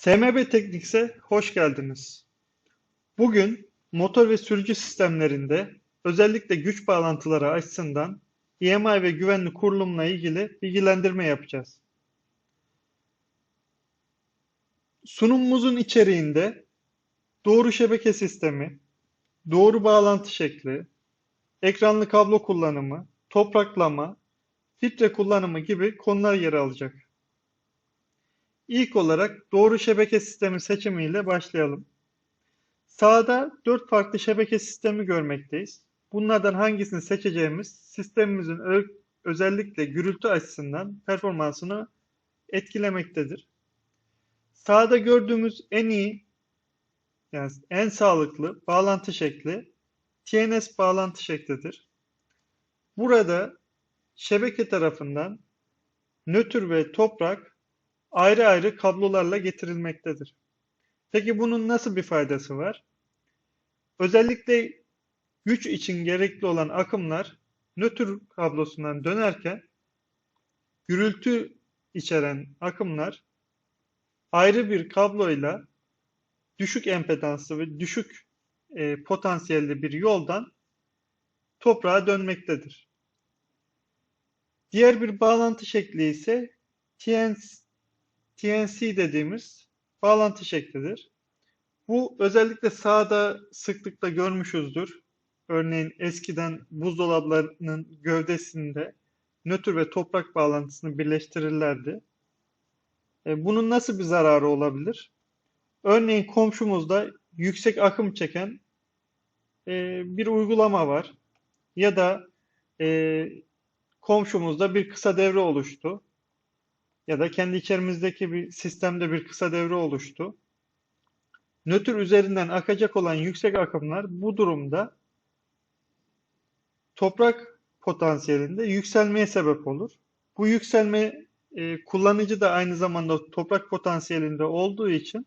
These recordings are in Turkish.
SMB Tekniks'e hoş geldiniz. Bugün motor ve sürücü sistemlerinde özellikle güç bağlantıları açısından EMI ve güvenlik kurulumla ilgili bilgilendirme yapacağız. Sunumumuzun içeriğinde doğru şebeke sistemi, doğru bağlantı şekli, ekranlı kablo kullanımı, topraklama, filtre kullanımı gibi konular yer alacak. İlk olarak doğru şebeke sistemi seçimiyle başlayalım. Sağda dört farklı şebeke sistemi görmekteyiz. Bunlardan hangisini seçeceğimiz sistemimizin özellikle gürültü açısından performansını etkilemektedir. Sağda gördüğümüz en iyi yani en sağlıklı bağlantı şekli TNS bağlantı şeklidir. Burada şebeke tarafından nötr ve toprak ayrı ayrı kablolarla getirilmektedir. Peki bunun nasıl bir faydası var? Özellikle güç için gerekli olan akımlar nötr kablosundan dönerken gürültü içeren akımlar ayrı bir kabloyla düşük empedanslı ve düşük e, potansiyelli bir yoldan toprağa dönmektedir. Diğer bir bağlantı şekli ise TNC, TNC dediğimiz bağlantı şeklidir. Bu özellikle sağda sıklıkla görmüşüzdür. Örneğin eskiden buzdolaplarının gövdesinde nötr ve toprak bağlantısını birleştirirlerdi. E, bunun nasıl bir zararı olabilir? Örneğin komşumuzda yüksek akım çeken e, bir uygulama var. Ya da e, komşumuzda bir kısa devre oluştu. Ya da kendi içerimizdeki bir sistemde bir kısa devre oluştu. Nötr üzerinden akacak olan yüksek akımlar bu durumda toprak potansiyelinde yükselmeye sebep olur. Bu yükselme e, kullanıcı da aynı zamanda toprak potansiyelinde olduğu için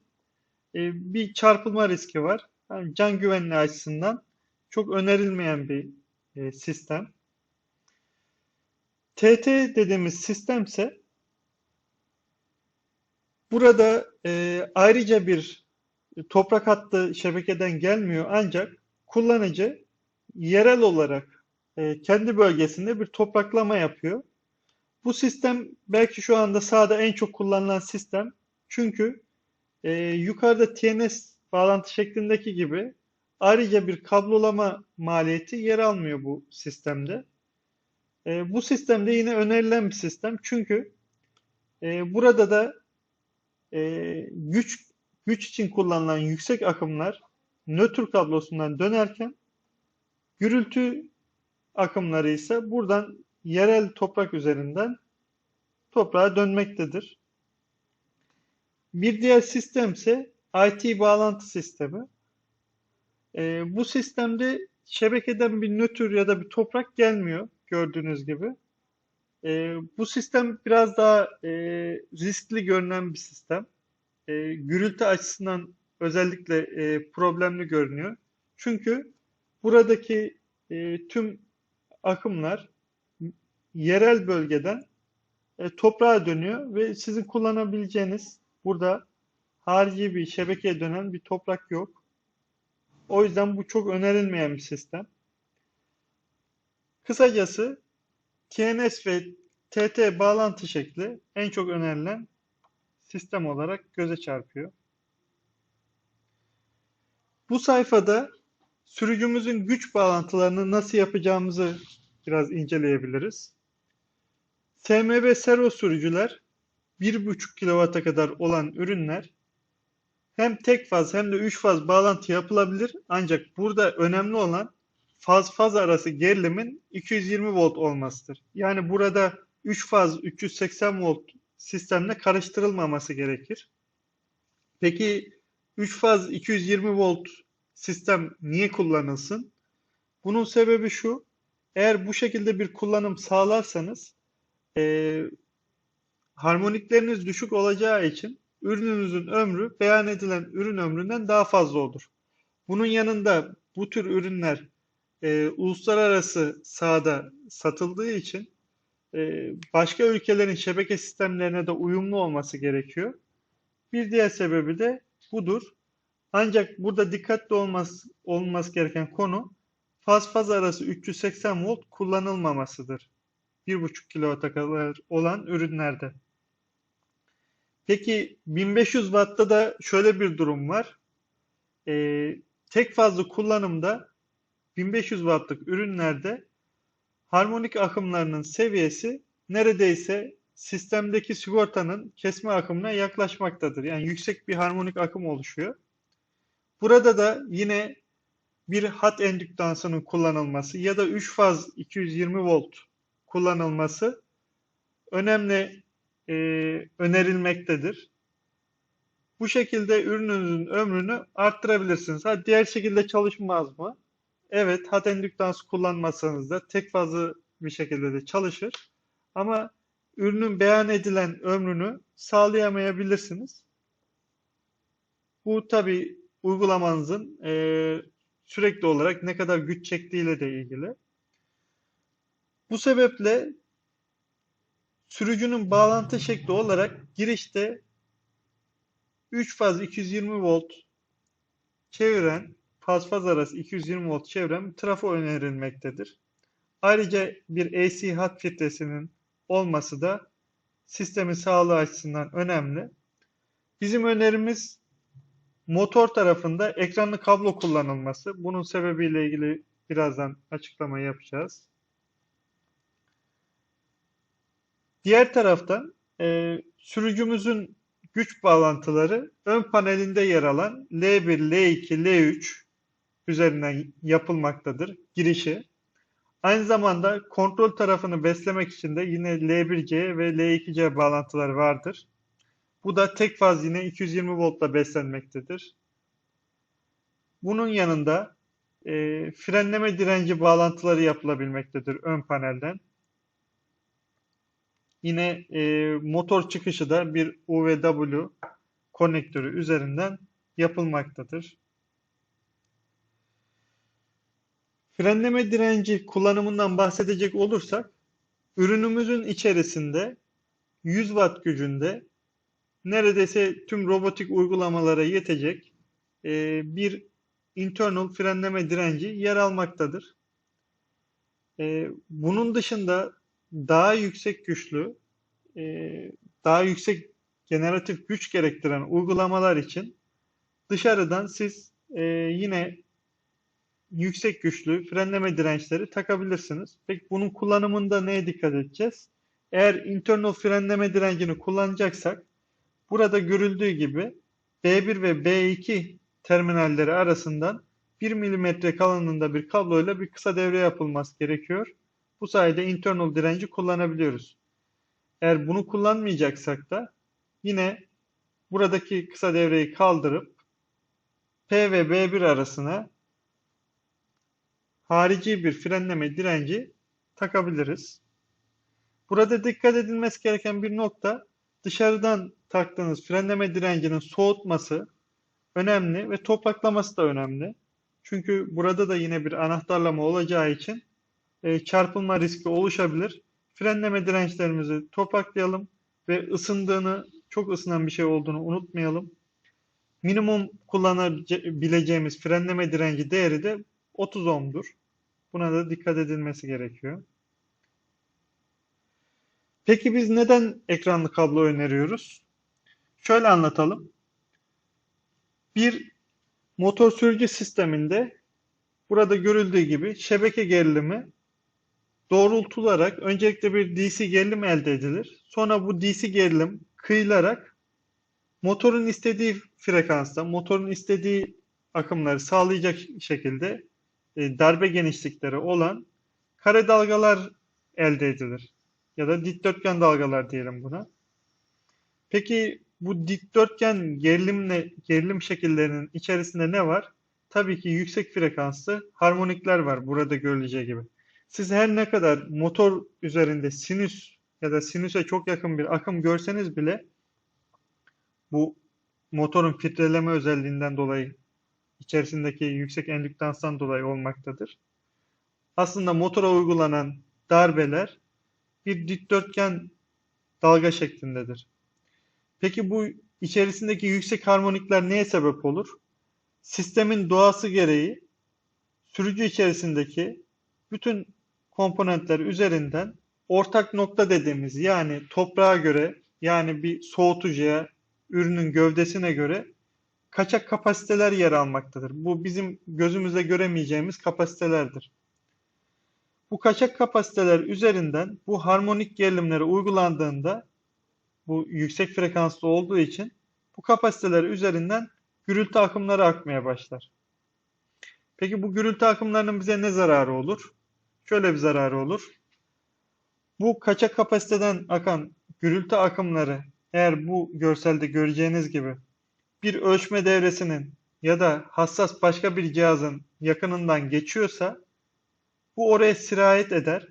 e, bir çarpılma riski var. Yani can güvenliği açısından çok önerilmeyen bir e, sistem. TT dediğimiz sistemse burada e, ayrıca bir toprak hattı şebekeden gelmiyor ancak kullanıcı yerel olarak e, kendi bölgesinde bir topraklama yapıyor. Bu sistem belki şu anda sahada en çok kullanılan sistem. Çünkü e, yukarıda TNS bağlantı şeklindeki gibi ayrıca bir kablolama maliyeti yer almıyor bu sistemde. E, bu sistemde yine önerilen bir sistem. Çünkü e, burada da e, güç güç için kullanılan yüksek akımlar nötr kablosundan dönerken gürültü akımları ise buradan yerel toprak üzerinden toprağa dönmektedir. Bir diğer sistem ise IT bağlantı sistemi. E, bu sistemde şebekeden bir nötr ya da bir toprak gelmiyor gördüğünüz gibi. E, bu sistem biraz daha e, riskli görünen bir sistem. E, gürültü açısından özellikle e, problemli görünüyor. Çünkü buradaki e, tüm akımlar yerel bölgeden e, toprağa dönüyor ve sizin kullanabileceğiniz burada harici bir şebekeye dönen bir toprak yok. O yüzden bu çok önerilmeyen bir sistem. Kısacası TNS ve TT bağlantı şekli en çok önerilen sistem olarak göze çarpıyor. Bu sayfada sürücümüzün güç bağlantılarını nasıl yapacağımızı biraz inceleyebiliriz. SMB servo sürücüler 1.5 kW'a kadar olan ürünler hem tek faz hem de 3 faz bağlantı yapılabilir. Ancak burada önemli olan faz faz arası gerilimin 220 volt olmasıdır. Yani burada 3 faz 380 volt sistemle karıştırılmaması gerekir. Peki 3 faz 220 volt sistem niye kullanılsın? Bunun sebebi şu. Eğer bu şekilde bir kullanım sağlarsanız e, harmonikleriniz düşük olacağı için ürününüzün ömrü beyan edilen ürün ömründen daha fazla olur. Bunun yanında bu tür ürünler e, uluslararası sahada satıldığı için e, başka ülkelerin şebeke sistemlerine de uyumlu olması gerekiyor. Bir diğer sebebi de budur. Ancak burada dikkatli olması, olması gereken konu faz faz arası 380 volt kullanılmamasıdır. 1,5 kW'a kadar olan ürünlerde. Peki 1500 Watt'ta da şöyle bir durum var. Ee, tek fazlı kullanımda 1500 Watt'lık ürünlerde harmonik akımlarının seviyesi neredeyse sistemdeki sigortanın kesme akımına yaklaşmaktadır. Yani yüksek bir harmonik akım oluşuyor. Burada da yine bir hat endüktansının kullanılması ya da 3 faz 220 volt kullanılması önemli e, önerilmektedir. Bu şekilde ürününüzün ömrünü arttırabilirsiniz. Ha, diğer şekilde çalışmaz mı? Evet, hat endüktans kullanmasanız da tek fazlı bir şekilde de çalışır. Ama ürünün beyan edilen ömrünü sağlayamayabilirsiniz. Bu tabi uygulamanızın e, sürekli olarak ne kadar güç çektiğiyle de ilgili. Bu sebeple sürücünün bağlantı şekli olarak girişte 3 faz 220 volt çeviren faz faz arası 220 volt çeviren bir trafo önerilmektedir. Ayrıca bir AC hat filtresinin olması da sistemin sağlığı açısından önemli. Bizim önerimiz motor tarafında ekranlı kablo kullanılması. Bunun sebebiyle ilgili birazdan açıklama yapacağız. Diğer taraftan e, sürücümüzün güç bağlantıları ön panelinde yer alan L1, L2, L3 üzerinden yapılmaktadır girişi. Aynı zamanda kontrol tarafını beslemek için de yine L1C ve L2C bağlantıları vardır. Bu da tek faz yine 220 voltla beslenmektedir. Bunun yanında e, frenleme direnci bağlantıları yapılabilmektedir ön panelden. Yine e, motor çıkışı da bir UVW konektörü üzerinden yapılmaktadır. Frenleme direnci kullanımından bahsedecek olursak, ürünümüzün içerisinde 100 watt gücünde neredeyse tüm robotik uygulamalara yetecek e, bir internal frenleme direnci yer almaktadır. E, bunun dışında daha yüksek güçlü, e, daha yüksek generatif güç gerektiren uygulamalar için dışarıdan siz yine yüksek güçlü frenleme dirençleri takabilirsiniz. Peki bunun kullanımında neye dikkat edeceğiz? Eğer internal frenleme direncini kullanacaksak burada görüldüğü gibi B1 ve B2 terminalleri arasından 1 mm kalınlığında bir kabloyla bir kısa devre yapılması gerekiyor. Bu sayede internal direnci kullanabiliyoruz. Eğer bunu kullanmayacaksak da yine buradaki kısa devreyi kaldırıp P ve B1 arasına harici bir frenleme direnci takabiliriz. Burada dikkat edilmesi gereken bir nokta dışarıdan taktığınız frenleme direncinin soğutması önemli ve topraklaması da önemli. Çünkü burada da yine bir anahtarlama olacağı için e, çarpılma riski oluşabilir. Frenleme dirençlerimizi topraklayalım ve ısındığını, çok ısınan bir şey olduğunu unutmayalım. Minimum kullanabileceğimiz frenleme direnci değeri de 30 ohm'dur. Buna da dikkat edilmesi gerekiyor. Peki biz neden ekranlı kablo öneriyoruz? Şöyle anlatalım. Bir motor sürücü sisteminde burada görüldüğü gibi şebeke gerilimi doğrultularak öncelikle bir DC gerilim elde edilir. Sonra bu DC gerilim kıyılarak motorun istediği frekansta, motorun istediği akımları sağlayacak şekilde e, darbe genişlikleri olan kare dalgalar elde edilir. Ya da dikdörtgen dalgalar diyelim buna. Peki bu dikdörtgen gerilimle gerilim şekillerinin içerisinde ne var? Tabii ki yüksek frekanslı harmonikler var burada görüleceği gibi. Siz her ne kadar motor üzerinde sinüs ya da sinüse çok yakın bir akım görseniz bile bu motorun filtreleme özelliğinden dolayı içerisindeki yüksek endüktanstan dolayı olmaktadır. Aslında motora uygulanan darbeler bir dikdörtgen dalga şeklindedir. Peki bu içerisindeki yüksek harmonikler neye sebep olur? Sistemin doğası gereği sürücü içerisindeki bütün komponentler üzerinden ortak nokta dediğimiz yani toprağa göre yani bir soğutucuya, ürünün gövdesine göre kaçak kapasiteler yer almaktadır. Bu bizim gözümüzle göremeyeceğimiz kapasitelerdir. Bu kaçak kapasiteler üzerinden bu harmonik gerilimleri uygulandığında bu yüksek frekanslı olduğu için bu kapasiteler üzerinden gürültü akımları akmaya başlar. Peki bu gürültü akımlarının bize ne zararı olur? Şöyle bir zararı olur. Bu kaçak kapasiteden akan gürültü akımları eğer bu görselde göreceğiniz gibi bir ölçme devresinin ya da hassas başka bir cihazın yakınından geçiyorsa bu oraya sirayet eder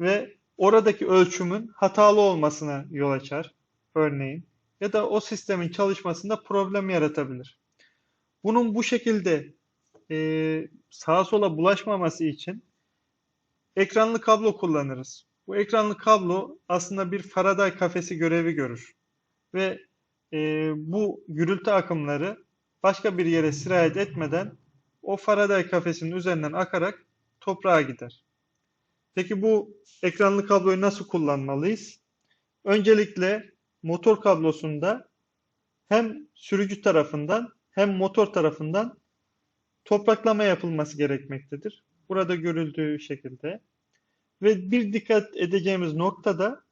ve oradaki ölçümün hatalı olmasına yol açar örneğin ya da o sistemin çalışmasında problem yaratabilir. Bunun bu şekilde e, sağa sola bulaşmaması için ekranlı kablo kullanırız. Bu ekranlı kablo aslında bir Faraday kafesi görevi görür ve e, bu gürültü akımları başka bir yere sirayet etmeden o Faraday kafesinin üzerinden akarak toprağa gider. Peki bu ekranlı kabloyu nasıl kullanmalıyız? Öncelikle motor kablosunda hem sürücü tarafından hem motor tarafından topraklama yapılması gerekmektedir. Burada görüldüğü şekilde. Ve bir dikkat edeceğimiz nokta da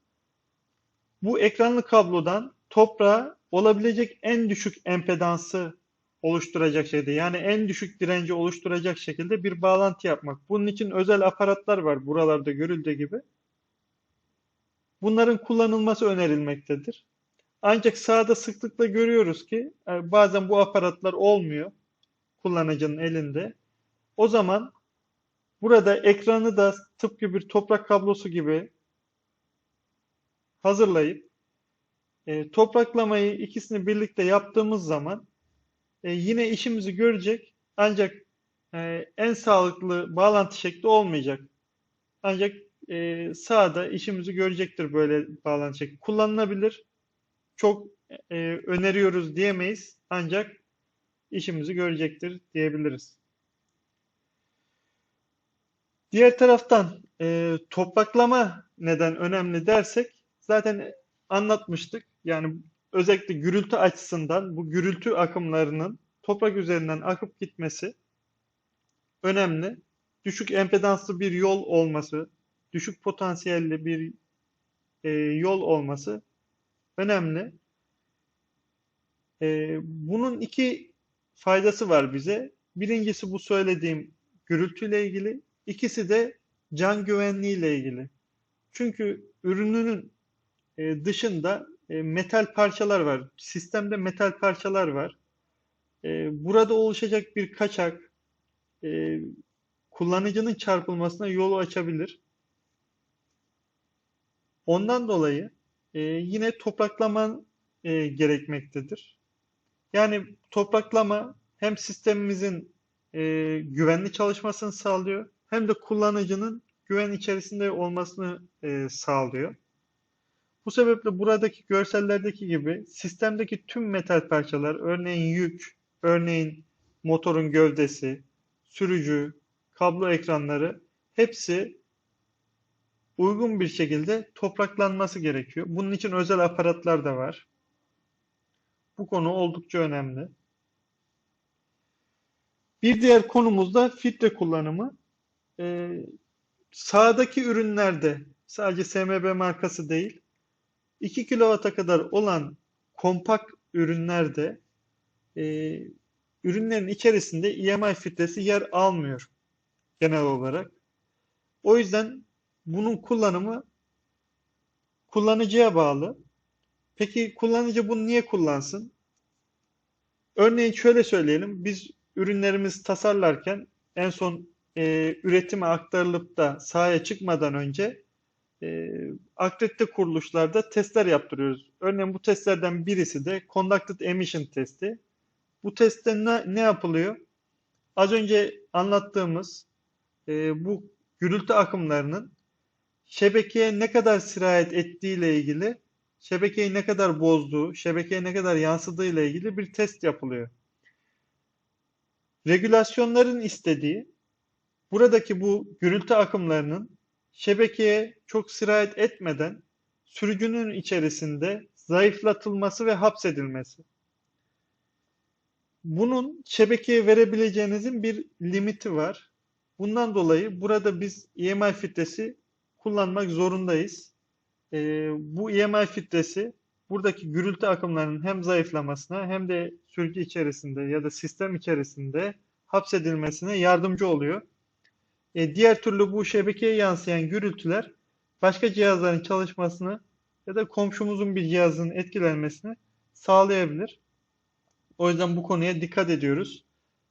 bu ekranlı kablodan toprağa olabilecek en düşük empedansı oluşturacak şekilde yani en düşük direnci oluşturacak şekilde bir bağlantı yapmak. Bunun için özel aparatlar var buralarda görüldüğü gibi. Bunların kullanılması önerilmektedir. Ancak sahada sıklıkla görüyoruz ki e, bazen bu aparatlar olmuyor kullanıcının elinde. O zaman burada ekranı da tıpkı bir toprak kablosu gibi hazırlayıp e, topraklamayı ikisini birlikte yaptığımız zaman e, yine işimizi görecek ancak e, en sağlıklı bağlantı şekli olmayacak. Ancak e, sağda işimizi görecektir böyle bağlantı şekli. Kullanılabilir. Çok e, öneriyoruz diyemeyiz. Ancak işimizi görecektir diyebiliriz. Diğer taraftan e, topraklama neden önemli dersek zaten anlatmıştık. Yani özellikle gürültü açısından bu gürültü akımlarının toprak üzerinden akıp gitmesi önemli. Düşük empedanslı bir yol olması, düşük potansiyelli bir e, yol olması önemli. E, bunun iki faydası var bize. Birincisi bu söylediğim gürültüyle ilgili. İkisi de can güvenliği ile ilgili. Çünkü ürününün e, dışında e, metal parçalar var. Sistemde metal parçalar var. E, burada oluşacak bir kaçak kullanıcının çarpılmasına yolu açabilir. Ondan dolayı yine topraklaman gerekmektedir. Yani topraklama hem sistemimizin güvenli çalışmasını sağlıyor hem de kullanıcının güven içerisinde olmasını sağlıyor. Bu sebeple buradaki görsellerdeki gibi sistemdeki tüm metal parçalar, örneğin yük, örneğin motorun gövdesi, sürücü, kablo ekranları hepsi uygun bir şekilde topraklanması gerekiyor. Bunun için özel aparatlar da var. Bu konu oldukça önemli. Bir diğer konumuz da filtre kullanımı. Ee, sağdaki ürünlerde sadece SMB markası değil, 2 kW'a kadar olan kompakt ürünlerde e, ürünlerin içerisinde EMI filtresi yer almıyor genel olarak. O yüzden bunun kullanımı kullanıcıya bağlı. Peki kullanıcı bunu niye kullansın? Örneğin şöyle söyleyelim. Biz ürünlerimizi tasarlarken en son e, üretime aktarılıp da sahaya çıkmadan önce e, akredite kuruluşlarda testler yaptırıyoruz. Örneğin bu testlerden birisi de Conducted Emission testi. Bu testte ne, ne yapılıyor? Az önce anlattığımız e, bu gürültü akımlarının şebekeye ne kadar sirayet ettiği ile ilgili şebekeyi ne kadar bozduğu, şebekeye ne kadar yansıdığı ile ilgili bir test yapılıyor. Regülasyonların istediği buradaki bu gürültü akımlarının şebekeye çok sirayet etmeden sürücünün içerisinde zayıflatılması ve hapsedilmesi. Bunun şebekeye verebileceğinizin bir limiti var. Bundan dolayı burada biz EMI filtresi kullanmak zorundayız. Ee, bu EMI filtresi buradaki gürültü akımlarının hem zayıflamasına hem de sürücü içerisinde ya da sistem içerisinde hapsedilmesine yardımcı oluyor. E, diğer türlü bu şebekeye yansıyan gürültüler başka cihazların çalışmasını ya da komşumuzun bir cihazının etkilenmesini sağlayabilir. O yüzden bu konuya dikkat ediyoruz.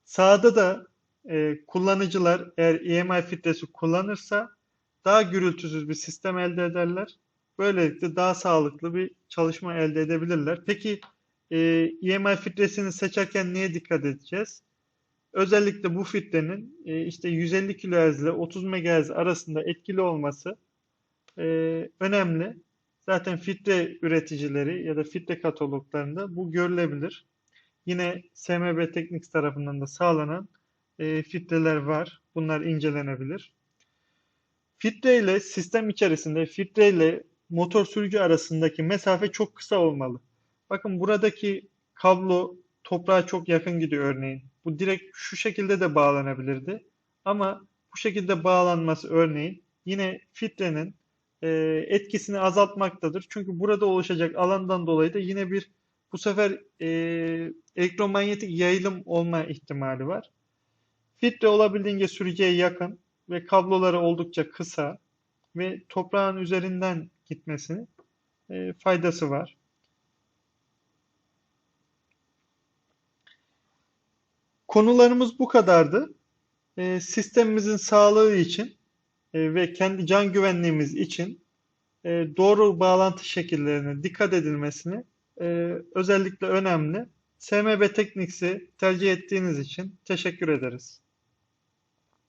Sağda da e, kullanıcılar eğer EMI filtresi kullanırsa daha gürültüsüz bir sistem elde ederler. Böylelikle daha sağlıklı bir çalışma elde edebilirler. Peki e, EMI filtresini seçerken neye dikkat edeceğiz? Özellikle bu filtrenin e, işte 150 kHz ile 30 MHz arasında etkili olması e, önemli. Zaten filtre üreticileri ya da filtre kataloglarında bu görülebilir. Yine SMB Technics tarafından da sağlanan e, filtreler var. Bunlar incelenebilir. Filtre ile sistem içerisinde filtre ile motor sürücü arasındaki mesafe çok kısa olmalı. Bakın buradaki kablo toprağa çok yakın gidiyor örneğin. Bu direkt şu şekilde de bağlanabilirdi. Ama bu şekilde bağlanması örneğin yine filtrenin e, etkisini azaltmaktadır. Çünkü burada oluşacak alandan dolayı da yine bir bu sefer e, elektromanyetik yayılım olma ihtimali var. Filtre olabildiğince sürücüye yakın ve kabloları oldukça kısa ve toprağın üzerinden gitmesinin e, faydası var. Konularımız bu kadardı. E, sistemimizin sağlığı için e, ve kendi can güvenliğimiz için e, doğru bağlantı şekillerine dikkat edilmesini e, özellikle önemli. SMB Tekniks'i tercih ettiğiniz için teşekkür ederiz.